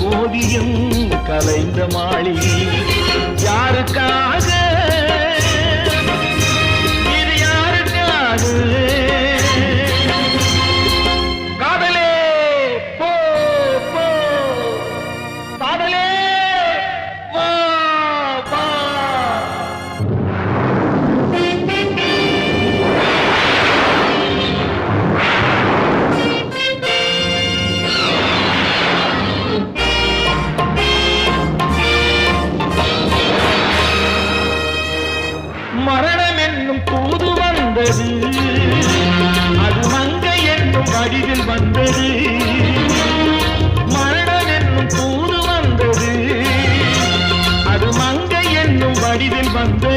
ஓவியம் கலைந்த மாளிகை. மரணம் என்னும் தூது வந்தது. அது மங்கை என்னும் வடிவில் வந்தது. மரணம் என்னும் தூது வந்தது. அது மங்கை என்னும் வடிவில் வந்தது.